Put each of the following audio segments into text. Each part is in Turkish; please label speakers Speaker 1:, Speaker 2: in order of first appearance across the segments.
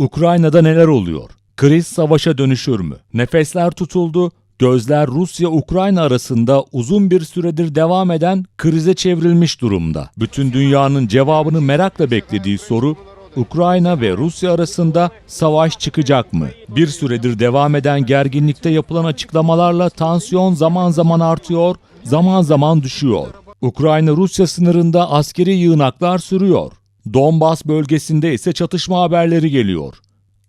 Speaker 1: Ukrayna'da neler oluyor? Kriz savaşa dönüşür mü? Nefesler tutuldu, gözler Rusya-Ukrayna arasında uzun bir süredir devam eden krize çevrilmiş durumda. Bütün dünyanın cevabını merakla beklediği soru, Ukrayna ve Rusya arasında savaş çıkacak mı? Bir süredir devam eden gerginlikte yapılan açıklamalarla tansiyon zaman zaman artıyor, zaman zaman düşüyor. Ukrayna-Rusya sınırında askeri yığınaklar sürüyor. Donbas bölgesinde ise çatışma haberleri geliyor.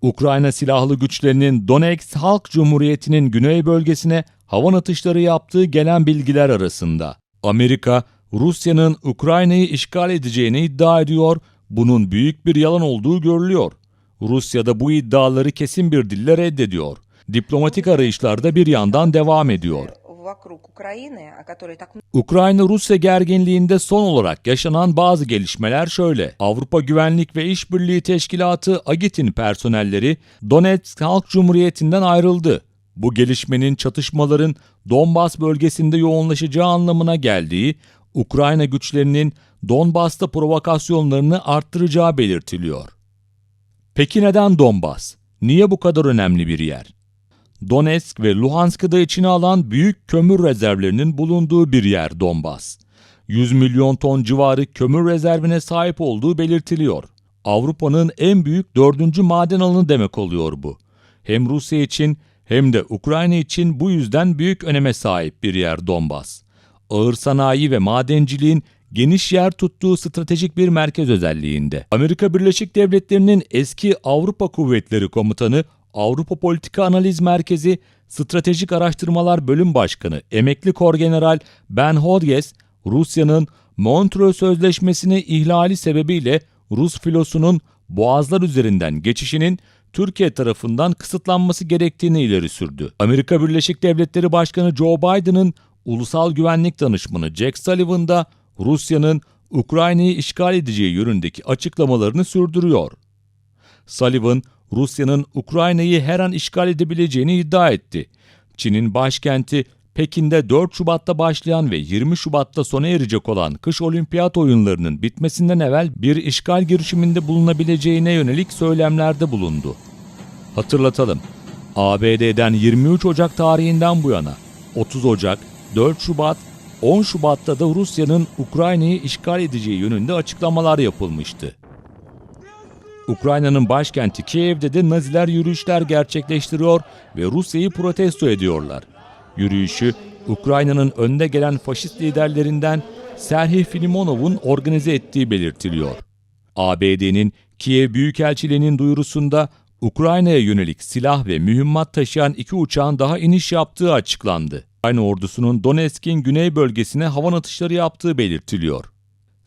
Speaker 1: Ukrayna silahlı güçlerinin Donetsk Halk Cumhuriyeti'nin güney bölgesine havan atışları yaptığı gelen bilgiler arasında. Amerika, Rusya'nın Ukrayna'yı işgal edeceğini iddia ediyor, bunun büyük bir yalan olduğu görülüyor. Rusya da bu iddiaları kesin bir dille reddediyor. Diplomatik arayışlar da bir yandan devam ediyor. Ukrayna-Rusya gerginliğinde son olarak yaşanan bazı gelişmeler şöyle. Avrupa Güvenlik ve İşbirliği Teşkilatı AGİT'in personelleri Donetsk Halk Cumhuriyeti'nden ayrıldı. Bu gelişmenin çatışmaların Donbas bölgesinde yoğunlaşacağı anlamına geldiği, Ukrayna güçlerinin Donbas'ta provokasyonlarını arttıracağı belirtiliyor. Peki neden Donbas? Niye bu kadar önemli bir yer? Donetsk ve Luhansk'ı da içine alan büyük kömür rezervlerinin bulunduğu bir yer Donbas. 100 milyon ton civarı kömür rezervine sahip olduğu belirtiliyor. Avrupa'nın en büyük dördüncü maden alanı demek oluyor bu. Hem Rusya için hem de Ukrayna için bu yüzden büyük öneme sahip bir yer Donbas. Ağır sanayi ve madenciliğin geniş yer tuttuğu stratejik bir merkez özelliğinde. Amerika Birleşik Devletleri'nin eski Avrupa Kuvvetleri Komutanı Avrupa Politika Analiz Merkezi Stratejik Araştırmalar Bölüm Başkanı Emekli Korgeneral Ben Hodges, Rusya'nın Montreux Sözleşmesi'ni ihlali sebebiyle Rus filosunun boğazlar üzerinden geçişinin Türkiye tarafından kısıtlanması gerektiğini ileri sürdü. Amerika Birleşik Devletleri Başkanı Joe Biden'ın Ulusal Güvenlik Danışmanı Jack Sullivan da Rusya'nın Ukrayna'yı işgal edeceği yönündeki açıklamalarını sürdürüyor. Sullivan, Rusya'nın Ukrayna'yı her an işgal edebileceğini iddia etti. Çin'in başkenti Pekin'de 4 Şubat'ta başlayan ve 20 Şubat'ta sona erecek olan kış olimpiyat oyunlarının bitmesinden evvel bir işgal girişiminde bulunabileceğine yönelik söylemlerde bulundu. Hatırlatalım. ABD'den 23 Ocak tarihinden bu yana 30 Ocak, 4 Şubat, 10 Şubat'ta da Rusya'nın Ukrayna'yı işgal edeceği yönünde açıklamalar yapılmıştı. Ukrayna'nın başkenti Kiev'de de Naziler yürüyüşler gerçekleştiriyor ve Rusya'yı protesto ediyorlar. Yürüyüşü Ukrayna'nın önde gelen faşist liderlerinden Serhiy Filimonov'un organize ettiği belirtiliyor. ABD'nin Kiev Büyükelçiliği'nin duyurusunda Ukrayna'ya yönelik silah ve mühimmat taşıyan iki uçağın daha iniş yaptığı açıklandı. Ukrayna ordusunun Donetsk'in güney bölgesine havan atışları yaptığı belirtiliyor.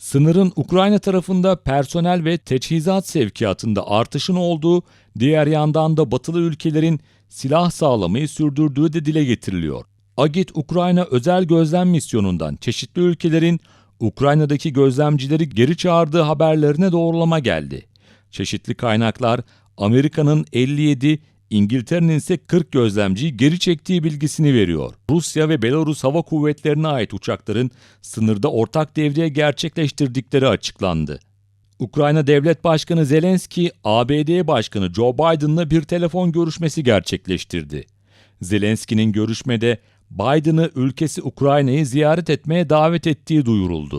Speaker 1: Sınırın Ukrayna tarafında personel ve teçhizat sevkiyatında artışın olduğu, diğer yandan da batılı ülkelerin silah sağlamayı sürdürdüğü de dile getiriliyor. Agit Ukrayna özel gözlem misyonundan çeşitli ülkelerin Ukrayna'daki gözlemcileri geri çağırdığı haberlerine doğrulama geldi. Çeşitli kaynaklar Amerika'nın 57, İngiltere'nin ise 40 gözlemciyi geri çektiği bilgisini veriyor. Rusya ve Belarus Hava Kuvvetlerine ait uçakların sınırda ortak devriye gerçekleştirdikleri açıklandı. Ukrayna Devlet Başkanı Zelenski, ABD Başkanı Joe Biden'la bir telefon görüşmesi gerçekleştirdi. Zelenski'nin görüşmede Biden'ı ülkesi Ukrayna'yı ziyaret etmeye davet ettiği duyuruldu.